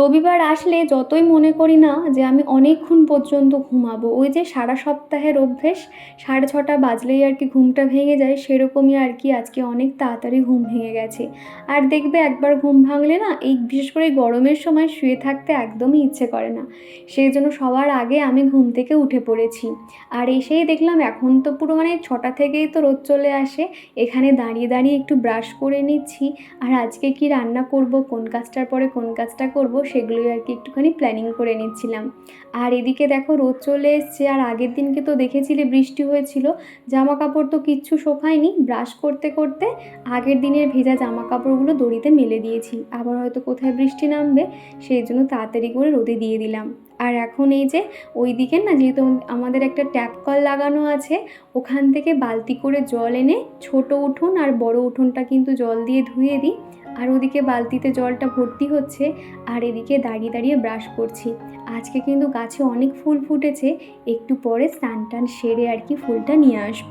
রবিবার আসলে যতই মনে করি না যে আমি অনেকক্ষণ পর্যন্ত ঘুমাবো, ওই যে সারা সপ্তাহের অভ্যেস সাড়ে ছটা বাজলেই আর কি ঘুমটা ভেঙে যায়, সেরকমই আর কি আজকে অনেক তাড়াতাড়ি ঘুম ভেঙে গেছে। আর দেখবে একবার ঘুম ভাঙলে না এই বিশেষ করে গরমের সময় শুয়ে থাকতে একদমই ইচ্ছে করে না। সেই জন্য সবার আগে আমি ঘুম থেকে উঠে পড়েছি। আর এসেই দেখলাম এখন তো পুরো মানে ছটা থেকেই তো রোদ চলে আসে, এখানে দাঁড়িয়ে দাঁড়িয়ে একটু ব্রাশ করে নিচ্ছি। আর আজকে কি রান্না করব, কোন কাজটার পরে কোন কাজটা করব সেগুলোই আর কি একটুখানি প্ল্যানিং করে নিচ্ছিলাম। আর এদিকে দেখো রোদ চলে এসছে, আর আগের দিনকে তো দেখেছিলে বৃষ্টি হয়েছিল জামা কাপড় তো কিচ্ছু শোকায়নি। ব্রাশ করতে করতে আগের দিনের ভেজা জামা কাপড়গুলো দড়িতে মেলে দিয়েছি। আবার হয়তো কোথায় বৃষ্টি নামবে, সেই জন্য তাড়াতাড়ি করে রোদে দিয়ে দিলাম। আর এখন এই যে ওই দিকে না যেহেতু আমাদের একটা ট্যাপ কল লাগানো আছে, ওখান থেকে বালতি করে জল এনে ছোট উঠোন আর বড় উঠোনটা কিন্তু জল দিয়ে ধুয়ে দিই। আর ওদিকে বালতিতে জলটা ভর্তি হচ্ছে, আর এদিকে দাঁড়িয়ে দাঁড়িয়ে ব্রাশ করছি। আজকে কিন্তু গাছে অনেক ফুল ফুটেছে, একটু পরে স্নান টান সেরে আর কি ফুলটা নিয়ে আসব।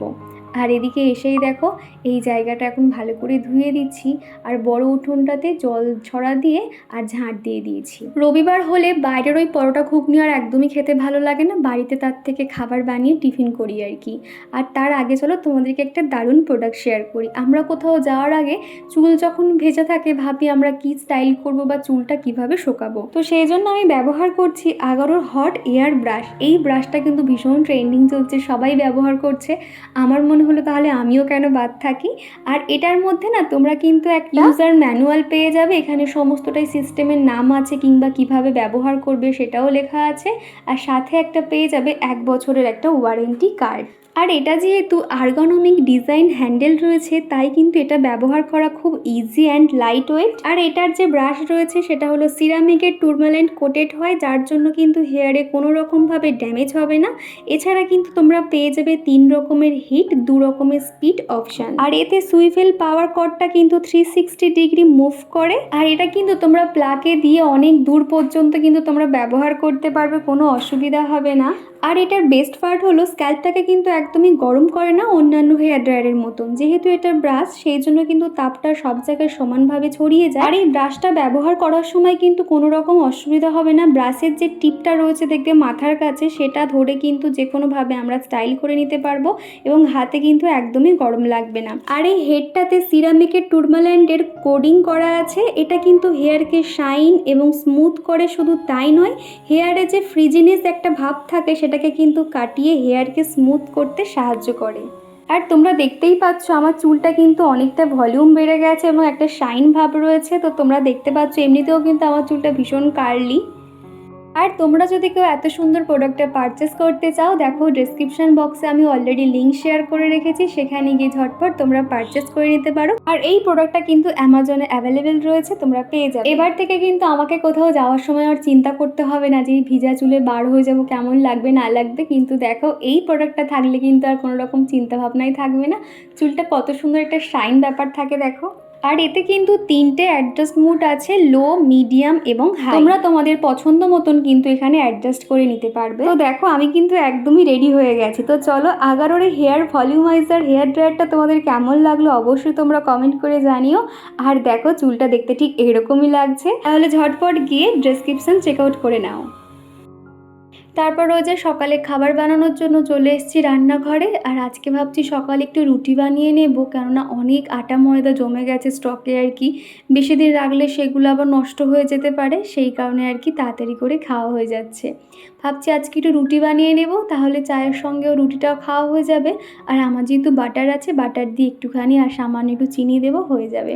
আর এদিকে এসেই দেখো, এই জায়গাটা এখন ভালো করে ধুয়ে দিচ্ছি আর বড় উঠোনটাতে জল ছড়া দিয়ে আর ঝাঁট দিয়ে দিয়েছি। রবিবার হলে বাইরের ওই পরোটা ঘুগনি আর একদমই খেতে ভালো লাগে না, বাড়িতে তার থেকে খাবার বানিয়ে টিফিন করি আর কি। আর তার আগে চলো তোমাদেরকে একটা দারুণ প্রোডাক্ট শেয়ার করি। আমরা কোথাও যাওয়ার আগে চুল যখন ভেজা থাকে ভাবি আমরা কি স্টাইল করব বা চুলটা কীভাবে শোকাবো। তো সেই জন্য আমি ব্যবহার করছি আগারোর হট এয়ার ব্রাশ এই ব্রাশটা কিন্তু ভীষণ ট্রেন্ডিং চলছে, সবাই ব্যবহার করছে। আমার মনে হলো তাহলে আমিও কেন বাদ থাকি? আর এটার মধ্যে না তোমরা কিন্তু একটা ইউজার ম্যানুয়াল পেয়ে যাবে এখানে সমস্তটাই সিস্টেমের নাম আছে কিংবা কীভাবে ব্যবহার করবে সেটাও লেখা আছে আর সাথে একটা পেয়ে যাবে এক বছরের একটা ওয়ারেন্টি কার্ড আর এটা যেহেতু আর্গোনমিক ডিজাইন হ্যান্ডেল রয়েছে, তাই কিন্তু এটা ব্যবহার করা খুব ইজি অ্যান্ড লাইট ওয়েট আর এটার যে ব্রাশ রয়েছে, সেটা হলো সিরামিকের টুরমালেন্ট কোটেড হয়, যার জন্য কিন্তু হেয়ারে কোনো রকমভাবে ড্যামেজ হবে না। এছাড়া কিন্তু তোমরা পেয়ে যাবে তিন রকমের হিট দু রকমের স্পিড অপশান আর এতে সুইফেল পাওয়ার কটটা কিন্তু থ্রি সিক্সটি ডিগ্রি মুভ করে। আর এটা কিন্তু তোমরা প্লাকে দিয়ে অনেক দূর পর্যন্ত কিন্তু তোমরা ব্যবহার করতে পারবে, কোনো অসুবিধা হবে না। আর এটার বেস্ট পার্ট হলো স্ক্যাল্পটাকে কিন্তু একদমই গরম করে না অন্যান্য হেয়ার ড্রায়ারের মতন। যেহেতু এটা ব্রাশ সেই জন্য কিন্তু তাপটা সব জায়গায় সমানভাবে ছড়িয়ে যায়। আর এই ব্রাশটা ব্যবহার করার সময় কিন্তু কোনো রকম অসুবিধা হবে না। ব্রাশের যে টিপটা রয়েছে দেখবে মাথার কাছে, সেটা ধরে কিন্তু যে কোনোভাবে আমরা স্টাইল করে নিতে পারব এবং হাতে কিন্তু একদমই গরম লাগবে না। আর এই হেডটাতে সিরামিকের টুরমাল্যান্ডের কোডিং করা আছে। এটা কিন্তু হেয়ারকে শাইন এবং স্মুথ করে শুধু তাই নয় হেয়ারে যে ফ্রিজিনেস একটা ভাব থাকে সেটাকে কিন্তু কাটিয়ে হেয়ারকে স্মুথ করতে সাহায্য করে। আর তোমরা দেখতেই পাচ্ছ আমার চুলটা কিন্তু অনেকটা ভলিউম বেড়ে গেছে এবং একটা শাইন ভাব রয়েছে, তো তোমরা দেখতে পাচ্ছ এমনিতেও কিন্তু আমার চুলটা ভীষণ কার্লি আর তোমরা যদি কেউ এত সুন্দর প্রোডাক্টটা পারচেস করতে চাও, দেখো ডিসক্রিপশন বক্সে আমি অলরেডি লিঙ্ক শেয়ার করে রেখেছি, সেখানে গিয়ে ঝটপট তোমরা পারচেস করে নিতে পারো। আর এই প্রোডাক্টটা কিন্তু অ্যামাজনে অ্যাভেলেবেল রয়েছে, তোমরা পেয়ে যাবে। এবার থেকে কিন্তু আমাকে কোথাও যাওয়ার সময় আর চিন্তা করতে হবে না যে ভিজা চুলে বার হয়ে যাব, কেমন লাগবে, না লাগবে। কিন্তু দেখো, এই প্রোডাক্টটা থাকলে কিন্তু আর কোনো রকম চিন্তা ভাবনাই থাকবে না। চুলটা কত সুন্দর একটা শাইন ব্যাপার থাকে, দেখো। আর এতে কিন্তু তিনটে অ্যাডজাস্ট মুড আছে লো মিডিয়াম এবং হাই তোমরা তোমাদের পছন্দ মতন কিন্তু এখানে অ্যাডজাস্ট করে নিতে পারবে। তো দেখো, আমি কিন্তু একদমই রেডি হয়ে গেছি। তো চলো, আগারোর হেয়ার ভলিউমাইজার হেয়ার ড্রায়ারটা তোমাদের কেমন লাগল অবশ্যই তোমরা কমেন্ট করে জানিও। আর দেখো, চুলটা দেখতে ঠিক এরকমই লাগছে। তাহলে ঝটপট গিয়ে ডেসক্রিপশন চেক আউট করে নাও। তারপর রোজে সকালে খাবার বানানোর জন্য চলে এসেছি রান্নাঘরে। আর আজকে ভাবছি সকালে একটু রুটি বানিয়ে নেব, কেননা অনেক আটা ময়দা জমে গেছে স্টকে আর কি। বেশি দিন রাখলে সেগুলো আবার নষ্ট হয়ে যেতে পারে, সেই কারণে আর কি তাড়াতাড়ি করে খাওয়া হয়ে যাচ্ছে। ভাবছি আজকে একটু রুটি বানিয়ে নেব তাহলে চায়ের সঙ্গেও রুটিটাও খাওয়া হয়ে যাবে। আর আমার যেহেতু বাটার আছে বাটার দিয়ে একটুখানি আর সামান্য একটু চিনি দেবো হয়ে যাবে।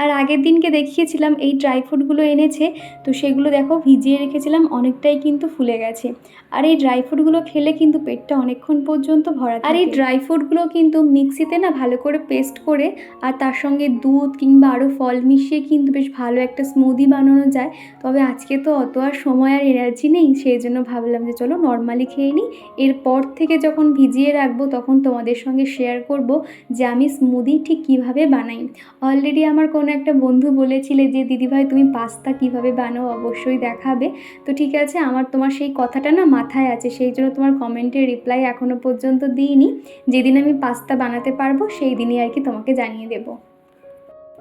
আর আগের দিনকে দেখিয়েছিলাম এই ড্রাই ফ্রুটগুলো এনেছে তো সেগুলো দেখো ভিজিয়ে রেখেছিলাম অনেকটাই কিন্তু ফুলে গেছে। আর এই ড্রাই ফ্রুটগুলো খেলে কিন্তু পেটটা অনেকক্ষণ পর্যন্ত ভরা আর এই ড্রাই ফ্রুটগুলো কিন্তু মিক্সিতে না ভালো করে পেস্ট করে আর তার সঙ্গে দুধ কিংবা আরও ফল মিশিয়ে কিন্তু বেশ ভালো একটা স্মুদি বানানো যায়। তবে আজকে তো অত আর সময় আর এনার্জি নেই সেই জন্য ভাবলাম যে চলো নর্মালি খেয়ে নিই। এরপর থেকে যখন ভিজিয়ে রাখব তখন তোমাদের সঙ্গে শেয়ার করব যে আমি স্মুদি ঠিক কীভাবে বানাই। অলরেডি আমার কোনো একটা বন্ধু বলেছিলে যে, দিদিভাই, তুমি পাস্তা কীভাবে বানাও অবশ্যই দেখাবে। তো ঠিক আছে, আমার তোমার সেই কথাটা না মাথায় আছে, সেই জন্য তোমার কমেন্টের রিপ্লাই এখনও পর্যন্ত দিইনি। যেদিন আমি পাস্তা বানাতে পারব, সেই দিনই আর কি তোমাকে জানিয়ে দেবো।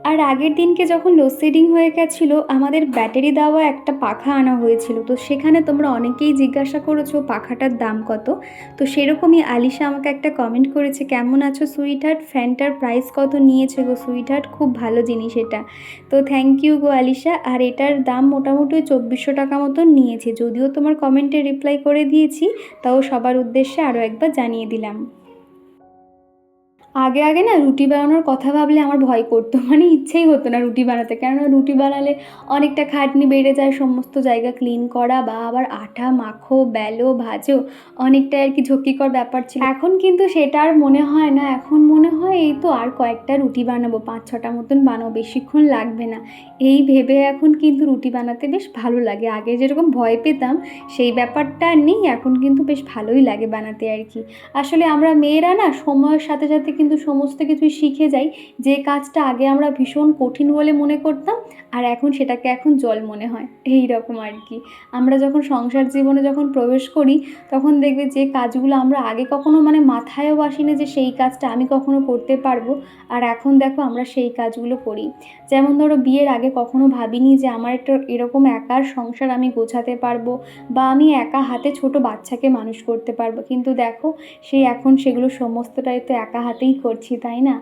আর আগের দিনকে যখন লোডশেডিং হয়ে গেছিল, আমাদের ব্যাটারি দেওয়া একটা পাখা আনা হয়েছিল। তো সেখানে তোমরা অনেকেই জিজ্ঞাসা করেছ পাখাটার দাম কত? তো সেরকমই আলিশা আমাকে একটা কমেন্ট করেছে, কেমন আছো সুইট হার্ট ফ্যানটার প্রাইস কত নিয়েছে গো সুইট হার্ট খুব ভালো জিনিস এটা। তো থ্যাংক ইউ গো আলিশা। আর এটার দাম মোটামুটি চব্বিশশো টাকা মতন নিয়েছে। যদিও তোমার কমেন্টে রিপ্লাই করে দিয়েছি, তাও সবার উদ্দেশ্যে আরও একবার জানিয়ে দিলাম। আগে আগে না রুটি বানানোর কথা ভাবলে আমার ভয় করতো। মানে ইচ্ছেই হতো না রুটি বানাতে। কেননা রুটি বানালে অনেকটা খাটনি বেড়ে যায়, সমস্ত জায়গা ক্লিন করা বা আবার আটা মাখো, বেলো, ভাজো অনেকটা আর কি ঝক্কিকর ব্যাপার ছিল। এখন কিন্তু সেটা আর মনে হয় না। এখন মনে হয় এই তো আর কয়েকটা রুটি বানাবো, পাঁচ, ছটা মতন বানাবো, বেশিক্ষণ লাগবে না। এই ভেবে এখন কিন্তু রুটি বানাতে বেশ ভালো লাগে। আগে যেরকম ভয় পেতাম, সেই ব্যাপারটা নেই। এখন কিন্তু বেশ ভালোই লাগে বানাতে আর কি। আসলে আমরা মেয়েরা না, সময়ের সাথে সাথে কিন্তু সমস্ত কিছুই শিখে যাই। যে কাজটা আগে আমরা ভীষণ কঠিন বলে মনে করতাম, আর এখন সেটাকে এখন জল মনে হয়। এই রকম আর কি। আমরা যখন সংসার জীবনে যখন প্রবেশ করি, তখন দেখবে যে কাজগুলো আমরা আগে কখনো মানে মাথায়ও আসিনি যে সেই কাজটা আমি কখনো করতে পারব, আর এখন দেখো আমরা সেই কাজগুলো করি। যেমন ধরো বিয়ের আগে কখনো ভাবিনি যে আমার একটা এরকম একার সংসার আমি গোছাতে পারব, বা আমি একা হাতে ছোট বাচ্চাকে মানুষ করতে পারব। কিন্তু দেখো সেই এখন সেগুলো সমস্তটাই তো একা হাতেই করছি, তাই না?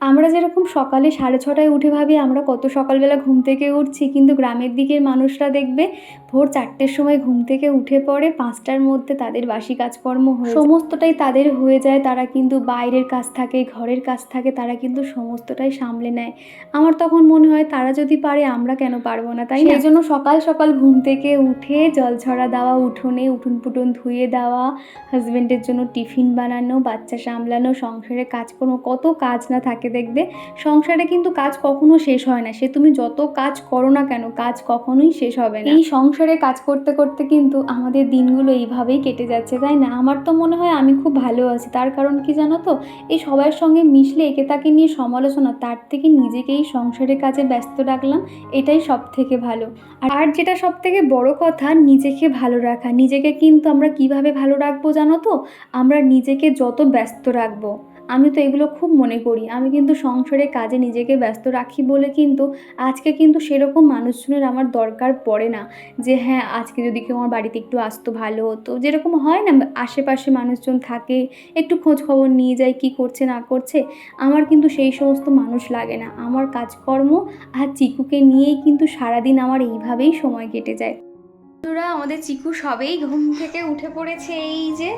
আমরা যেরকম সকালে সাড়ে ছটায় উঠে ভাবি, আমরা কত সকালবেলা ঘুম থেকে উঠছি, কিন্তু গ্রামের দিকের মানুষরা দেখবে ভোর চারটের সময় ঘুম থেকে উঠে পড়ে পাঁচটার মধ্যে তাদের বাসি কাজকর্ম হয়ে সমস্তটাই তাদের হয়ে যায় তারা কিন্তু বাইরের কাজ থাকে ঘরের কাজ থাকে তারা কিন্তু সমস্তটাই সামলে নেয়। আমার তখন মনে হয় তারা যদি পারে আমরা কেন পারব না তাই সেই জন্য সকাল সকাল ঘুম থেকে উঠে জল ছড়া দেওয়া উঠোনে উঠুন পুটুন ধুয়ে দেওয়া হাজব্যান্ডের জন্য টিফিন বানানো বাচ্চা সামলানো সংসারে কাজকর্ম কত কাজ না থাকে দেখবে সংসারে কিন্তু কাজ কখনো শেষ হয় না। সে তুমি যত কাজ করো না কেন কাজ কখনোই শেষ হবে না। এই সংসারে কাজ করতে করতে কিন্তু আমাদের দিনগুলো এইভাবেই কেটে যাচ্ছে, তাই না? আমার তো মনে হয় আমি খুব ভালো আছি। তার কারণ কি জানো তো? এই সবার সঙ্গে মিশলে একে তাকে নিয়ে সমালোচনা, তার থেকে নিজেকেই সংসারের কাজে ব্যস্ত রাখলাম, এটাই সব থেকে ভালো। আর যেটা সব থেকে বড় কথা, নিজেকে ভালো রাখা। নিজেকে কিন্তু আমরা কীভাবে ভালো রাখব জানো তো? আমরা নিজেকে যত ব্যস্ত রাখব। আমি তো এগুলো খুব মনে করি। আমি কিন্তু সংসারে কাজে নিজেকে ব্যস্ত রাখি বলে কিন্তু আজকে কিন্তু সেরকম মানুষজনের আমার দরকার পড়ে না যে হ্যাঁ আজকে যদি কেউ আমার বাড়িতে একটু আসতো ভালো হতো। যেরকম হয় না, আশেপাশে মানুষজন থাকে, একটু খোঁজ খবর নিয়ে যায় কি করছে, না করছে। আমার কিন্তু সেই সমস্ত মানুষ লাগে না। আমার কাজকর্ম আর চিকুকে নিয়েই কিন্তু সারাদিন আমার এইভাবেই সময় কেটে যায়। বন্ধুরা, আমাদের চিকু সবেই ঘুম থেকে উঠে পড়েছে, এই যে।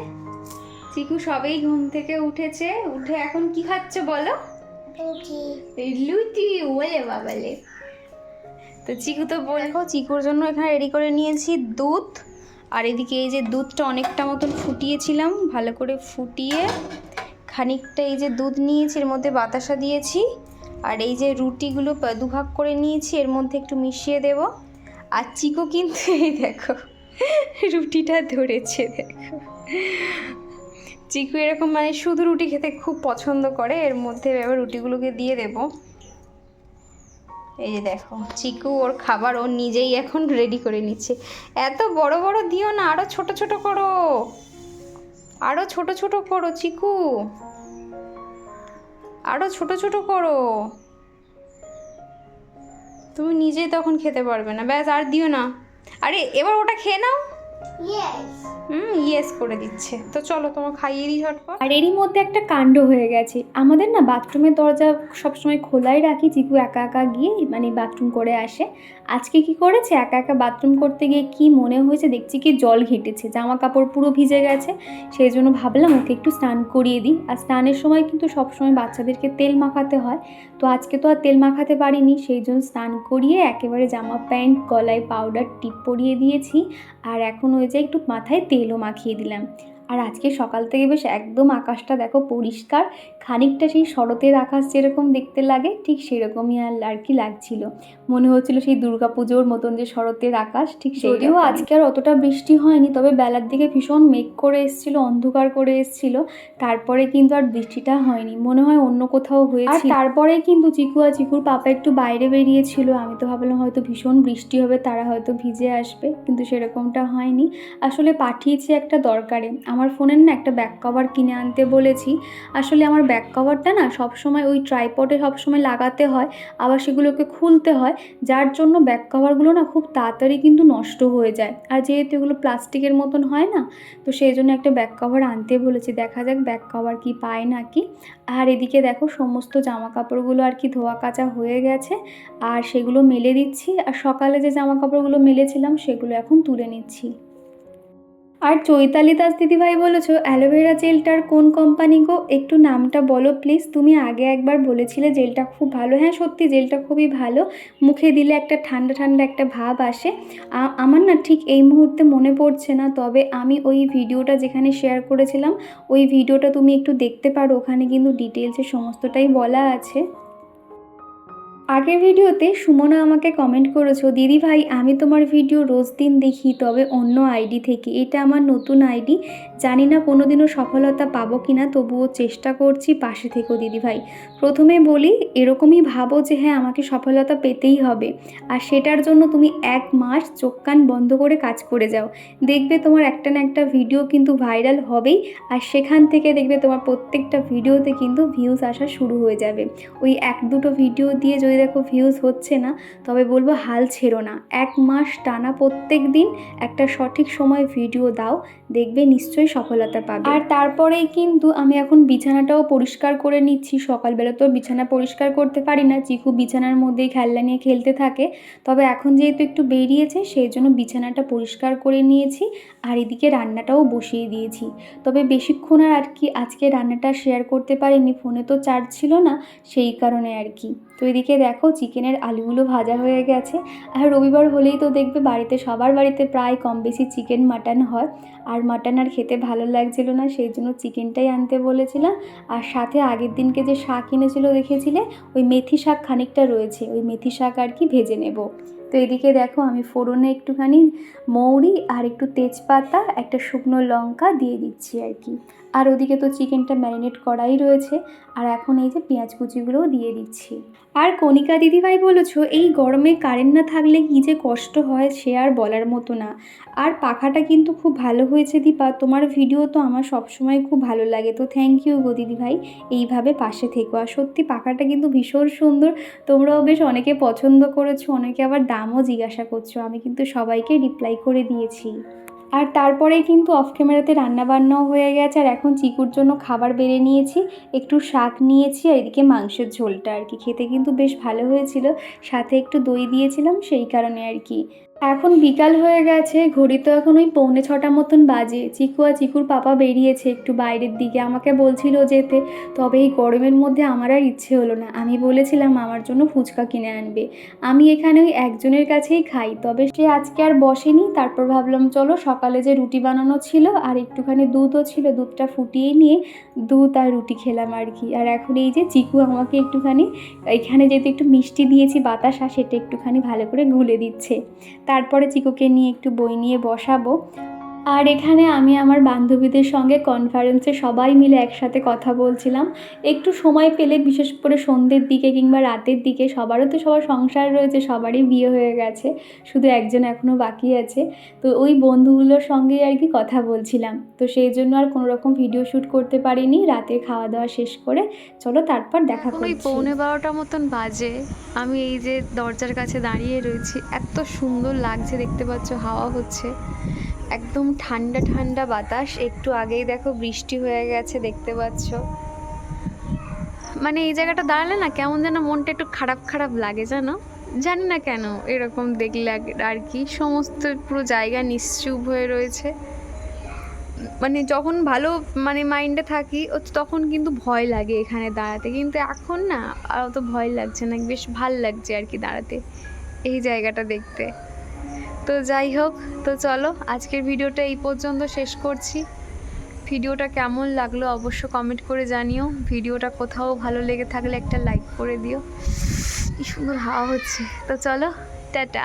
চিকু সবেই ঘুম থেকে উঠেছে। উঠে এখন কি খাচ্ছে বলো? লুচি। ওলে বাবালে। তো চিকু তো বলব চিকুর জন্য এখানে রেডি করে নিয়েছি দুধ। আর এদিকে এই যে দুধটা অনেকটা মতন ফুটিয়েছিলাম ভালো করে ফুটিয়ে খানিকটা এই যে দুধ নিয়েছি এর মধ্যে বাতাসা দিয়েছি। আর এই যে রুটিগুলো দুভাগ করে নিয়েছি এর মধ্যে একটু মিশিয়ে দেব। আর চিকু কিন্তু এই দেখো রুটিটা ধরেছে দেখো। চিকু এরকম মানে শুধু রুটি খেতে খুব পছন্দ করে, এর মধ্যে এবার রুটিগুলোকে দিয়ে দেব। এই যে দেখো, চিকু ওর খাবার ও নিজেই এখন রেডি করে নিচ্ছে। এত বড় বড় দিও না, আরও ছোট ছোট করো। আরও ছোট ছোট করো, চিকু। আরও ছোট ছোট করো। তুমি নিজেই তখন খেতে পারবে না, ব্যাস আর দিও না। আরে, এবার ওটা খেয়ে নাও। হুম ইয়েস করে দিচ্ছে। তো চলো তোমার খাইয়ে দিই ঝটপট। আর এরই মধ্যে একটা কাণ্ড হয়ে গেছে। আমাদের না বাথরুমের দরজা সবসময় খোলাই রাখি চিকু একা একা গিয়ে মানে বাথরুম করে আসে। আজকে কি করেছে? একা একা বাথরুম করতে গিয়ে কি মনে হয়েছে? দেখছি কি জল ঘেটেছে জামা কাপড় পুরো ভিজে গেছে। সেই জন্য ভাবলাম ওকে একটু স্নান করিয়ে দিই। আর স্নানের সময় কিন্তু সবসময় বাচ্চাদেরকে তেল মাখাতে হয়। তো আজকে তো আর তেল মাখাতে পারিনি সেই জন্য স্নান করিয়ে একেবারে জামা প্যান্ট গলায় পাউডার টিপ পরিয়ে দিয়েছি। আর এখন ওই যে একটু মাথায় তেলও মাখিয়ে দিলাম। আর আজকে সকাল থেকে বেশ একদম আকাশটা দেখো পরিষ্কার। খানিকটা সেই শরতের আকাশ যেরকম দেখতে লাগে ঠিক সেরকমই আর আর কি লাগছিল। মনে হচ্ছিল সেই দুর্গাপুজোর মতন যে শরতের আকাশ ঠিক যদিও আজকে আর অতটা বৃষ্টি হয়নি তবে বেলার দিকে ভীষণ মেঘ করে এসেছিল অন্ধকার করে এসেছিল। তারপরে কিন্তু আর বৃষ্টিটা হয়নি মনে হয় অন্য কোথাও হয়েছে তারপরে কিন্তু চিকু আর চিকুর পাপা একটু বাইরে বেরিয়েছিল। আমি তো ভাবলাম হয়তো ভীষণ বৃষ্টি হবে তারা হয়তো ভিজে আসবে কিন্তু সেরকমটা হয়নি। আসলে পাঠিয়েছি একটা দরকারে। আমার ফোনের না একটা ব্যাক কভার কিনে আনতে বলেছি। আসলে আমার ব্যাক কভারটা না সবসময় ওই ট্রাইপডে সবসময় লাগাতে হয়, আবার সেগুলোকে খুলতে হয়, যার জন্য ব্যাক কভারগুলো না খুব তাড়াতাড়ি কিন্তু নষ্ট হয়ে যায়। আর যেহেতু এগুলো প্লাস্টিকের মতন হয় না, তো সেই জন্য একটা ব্যাক কভার আনতে বলেছি। দেখা যাক ব্যাক কভার কি পায় নাকি। আর এদিকে দেখো সমস্ত জামা কাপড়গুলো আর কি ধোয়া কাচা হয়ে গেছে, আর সেগুলো মেলে দিচ্ছি। আর সকালে যে জামা কাপড়গুলো মেলেছিলাম সেগুলো এখন তুলে নিচ্ছি। আর চৈতালি দাস দিদিভাই বলেছ অ্যালোভেরা জেলটার কোন কোম্পানি গো? একটু নামটা বলো প্লিজ তুমি আগে একবার বলেছিলে জেলটা খুব ভালো। হ্যাঁ সত্যি জেলটা খুবই ভালো। মুখে দিলে একটা ঠান্ডা ঠান্ডা একটা ভাব আসে। আমার না ঠিক এই মুহূর্তে মনে পড়ছে না, তবে আমি ওই ভিডিওটা যেখানে শেয়ার করেছিলাম, ওই ভিডিওটা তুমি একটু দেখতে পারো। ওখানে কিন্তু ডিটেলসে সমস্তটাই বলা আছে। আগের ভিডিওতে সুমনা আমাকে কমেন্ট করেছ, দিদি ভাই, আমি তোমার ভিডিও রোজ দিন দেখি, তবে অন্য আইডি থেকে। এটা আমার নতুন আইডি জানি না কোনো দিনও সফলতা পাবো কি না তবুও চেষ্টা করছি পাশে থেকেও দিদি ভাই। প্রথমে বলি, এরকমই ভাবো যে হ্যাঁ আমাকে সফলতা পেতেই হবে। আর সেটার জন্য তুমি এক মাস চোখ কান বন্ধ করে কাজ করে যাও। দেখবে তোমার একটা না একটা ভিডিও কিন্তু ভাইরাল হবেই, আর সেখান থেকে দেখবে তোমার প্রত্যেকটা ভিডিওতে কিন্তু ভিউজ আসা শুরু হয়ে যাবে। ওই এক দুটো ভিডিও দিয়ে যদি দেখো ভিউজ হচ্ছে না, তবে বলব হাল ছেড়ো না। এক মাস টানা প্রত্যেক দিন একটা সঠিক সময় ভিডিও দাও, দেখবে নিশ্চয়ই সফলতা পাবে। আর তারপরেই কিন্তু আমি এখন বিছানাটাও পরিষ্কার করে নিচ্ছি। সকালবেলা তো বিছানা পরিষ্কার করতে পারি না, চিকু বিছানার মধ্যেই খেলনা নিয়ে খেলতে থাকে। তবে এখন যেহেতু একটু বেরিয়েছে, সেই জন্য বিছানাটা পরিষ্কার করে নিয়েছি, আর এদিকে রান্নাটাও বসিয়ে দিয়েছি। তবে বেশিক্ষণ আর আর কি আজকে রান্নাটা শেয়ার করতে পারিনি, ফোনে তো চার্জ ছিল না, সেই কারণে আর কি। তো এদিকে দেখো চিকেনের আলুগুলো ভাজা হয়ে গেছে। আর রবিবার হলেই তো দেখবে বাড়িতে, সবার বাড়িতে প্রায় কম বেশি চিকেন, মাটন হয়। আর মাটন আর খেতে ভালো লাগছিল না, সেই জন্য চিকেনটাই আনতে বলেছিলাম। আর সাথে আগের দিনকে যে শাক এনেছিল দেখেছিলে, ওই মেথি শাক খানিকটা রয়েছে, ওই মেথি শাক আর কি ভেজে নেব। তো এদিকে দেখো আমি ফোড়নে একটুখানি মৌরি আর একটু তেজপাতা, একটা শুকনো লঙ্কা দিয়ে দিচ্ছি আর কি। আর ওদিকে তো চিকেনটা ম্যারিনেট করাই রয়েছে। আর এখন এই যে পেঁয়াজ কুচিগুলোও দিয়ে দিচ্ছি। আর কণিকা দিদিভাই বলেছ, এই গরমে কারেন্ট না থাকলে কী যে কষ্ট হয় সে আর বলার মতো না। আর পাখাটা কিন্তু খুব ভালো হয়েছে দীপা, তোমার ভিডিও তো আমার সবসময় খুব ভালো লাগে। তো থ্যাংক ইউ গো দিদিভাই, এইভাবে পাশে থেকো। আর সত্যি পাখাটা কিন্তু ভীষণ সুন্দর, তোমরাও বেশ অনেকে পছন্দ করেছ, অনেকে আবার দামও জিজ্ঞাসা করছ, আমি কিন্তু সবাইকে রিপ্লাই করে দিয়েছি। আর তারপরে কিন্তু অফ ক্যামেরাতে রান্নাবান্নাও হয়ে গেছে। আর এখন চিকুর জন্য খাবার বেড়ে নিয়েছি। একটু শাক নিয়েছি আর এদিকে মাংসের ঝোলটা আর কি। খেতে কিন্তু বেশ ভালো হয়েছিল। সাথে একটু দই দিয়েছিলাম, সেই কারণে আর কি এখন বিকাল হয়ে গেছে, ঘড়ি তো এখন ওই পৌনে ছটা মতন বাজে। চিকু আর চিকুর পাপা বেরিয়েছে একটু বাইরের দিকে। আমাকে বলছিল যেতে, তবে এই গরমের মধ্যে আমার আর ইচ্ছে হলো না। আমি বলেছিলাম আমার জন্য ফুচকা কিনে আনবে। আমি এখানে ওই একজনের কাছেই খাই, তবে সে আজকে আর বসেনি। তারপর ভাবলাম, চলো সকালে যে রুটি বানানো ছিল আর একটুখানি দুধও ছিল, দুধটা ফুটিয়ে নিয়ে দুধ আর রুটি খেলাম আর কি। আর এখন এই যে চিকু আমাকে একটুখানি, এখানে যেহেতু একটু মিষ্টি দিয়েছি বাতাসা, সেটা একটুখানি ভালো করে গুলে দিচ্ছে। তারপরে চিকুকে নিয়ে একটু বই নিয়ে বসাবো। আর এখানে আমি আমার বান্ধবীদের সঙ্গে কনফারেন্সে সবাই মিলে একসাথে কথা বলছিলাম। একটু সময় পেলে বিশেষ করে সন্ধ্যের দিকে কিংবা রাতের দিকে সবারও তো সবার সংসার রয়েছে সবারই বিয়ে হয়ে গেছে শুধু একজন এখনও বাকি আছে। তো ওই বন্ধুগুলোর সঙ্গেই আর কি কথা বলছিলাম। তো সেই জন্য আর কোনো রকম ভিডিও শ্যুট করতে পারিনি রাতে খাওয়া দাওয়া শেষ করে। চলো তারপর দেখা করি পৌনে বারোটা মতন বাজে। আমি এই যে দরজার কাছে দাঁড়িয়ে রয়েছি এত সুন্দর লাগছে দেখতে পাচ্ছ হাওয়া হচ্ছে। একদম ঠান্ডা ঠান্ডা বাতাস। একটু আগেই দেখো বৃষ্টি হয়ে গেছে, দেখতে পাচ্ছ। মানে এই জায়গাটা দাঁড়ালে না কেমন যেন মনটা একটু খারাপ খারাপ লাগে, জানো? জানি না কেন এরকম দেখলে আর- কি সমস্ত পুরো জায়গা নিশ্চুপ হয়ে রয়েছে। মানে যখন ভালো মানে মাইন্ডে থাকি, ও তখন কিন্তু ভয় লাগে এখানে দাঁড়াতে। কিন্তু এখন না, আর অত ভয় লাগছে না, বেশ ভালো লাগছে আর কি দাঁড়াতে। এই জায়গাটা দেখতে। তো যাই হোক, তো চলো আজকের ভিডিওটা এই পর্যন্ত শেষ করছি। ভিডিওটা কেমন লাগল অবশ্য কমেন্ট করে জানিও। ভিডিওটা কোথাও ভালো লেগে থাকলে একটা লাইক করে দিও। সুন্দর হাওয়া হচ্ছে। তো চলো, টাটা।